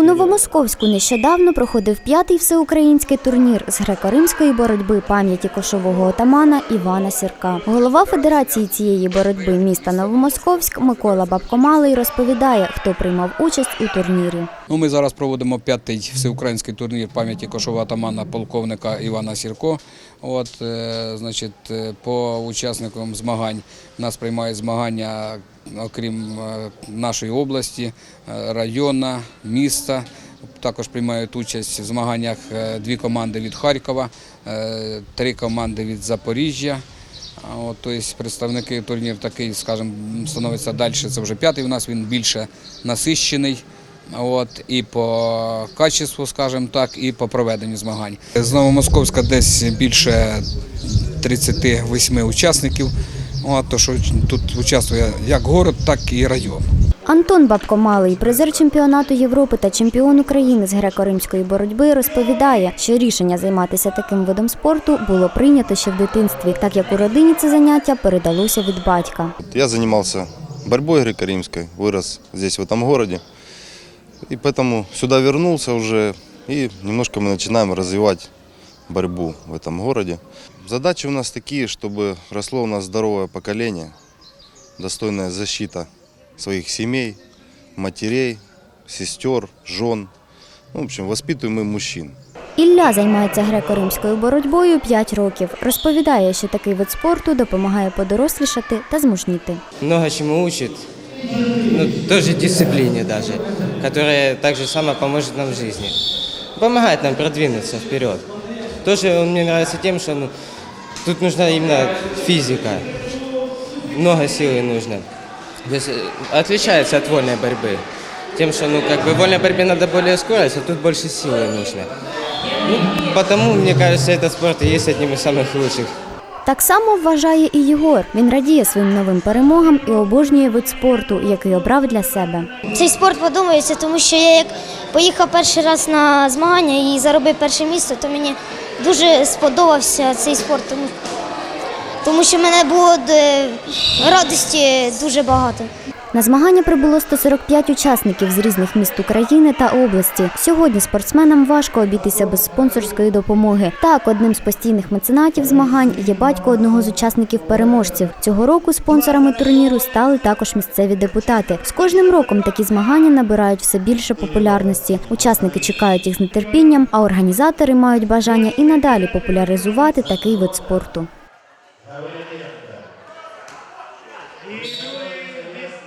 У Новомосковську нещодавно проходив п'ятий всеукраїнський турнір з греко-римської боротьби пам'яті кошового отамана Івана Сірка. Голова федерації цієї боротьби міста Новомосковськ Микола Бабкомалий розповідає, хто приймав участь у турнірі. Ну, ми зараз проводимо п'ятий всеукраїнський турнір пам'яті кошового атамана полковника Івана Сірко. От, е, значить, е, по учасникам змагань нас приймають змагання, окрім е, нашої області, е, району, міста. Також приймають участь в змаганнях е, дві команди від Харкова, три команди від Запоріжжя. От, тобто представники турнір такий, скажімо, становиться далі. Це вже п'ятий. У нас він більше насищений. От, і по качеству, скажімо так, і по проведенню змагань. З Новомосковська десь більше 38 учасників. От, то, що тут участвує як город, так і район. Антон Бабкомалий, призер чемпіонату Європи та чемпіон України з греко-римської боротьби, розповідає, що рішення займатися таким видом спорту було прийнято ще в дитинстві, так як у родині це заняття передалося від батька. Я занимался борьбой греко-римской, вырос здесь, в этом городе. И поэтому сюда вернулся уже, и немножко мы начинаем развивать борьбу в этом городе. Задачи у нас такие, чтобы росло у нас здоровое поколение, достойная защита своих семей, матерей, сестер, жен. Ну, в общем, воспитываем мы мужчин. Ілля займається греко-римською боротьбою 5 років. Розповідає, що такий вид спорту допомагає подорослішати та змужніти. много чему учит, ну, тоже дисциплине даже, которая также само поможет нам в жизни. Помогает нам продвинуться вперед. Тоже он мне нравится тем, что ну, тут нужна именно физика, много силы нужно. То есть э, отличается от вольной борьбы. Тем, что ну, как бы в вольной борьбе надо более скорость, а тут больше силы нужно. Ну, потому, мне кажется, этот спорт и есть одним из самых лучших Так само вважає і Єгор. Він радіє своїм новим перемогам і обожнює вид спорту, який обрав для себе. Цей спорт подобається, тому що я як поїхав перший раз на змагання і заробив перше місце, то мені дуже сподобався цей спорт, тому, тому що мене було е, радості дуже багато. На змагання прибуло 145 учасників з різних міст України та області. Сьогодні спортсменам важко обійтися без спонсорської допомоги. Так, одним з постійних меценатів змагань є батько одного з учасників переможців. Цього року спонсорами турніру стали також місцеві депутати. З кожним роком такі змагання набирають все більше популярності. Учасники чекають їх з нетерпінням, а організатори мають бажання і надалі популяризувати такий вид спорту.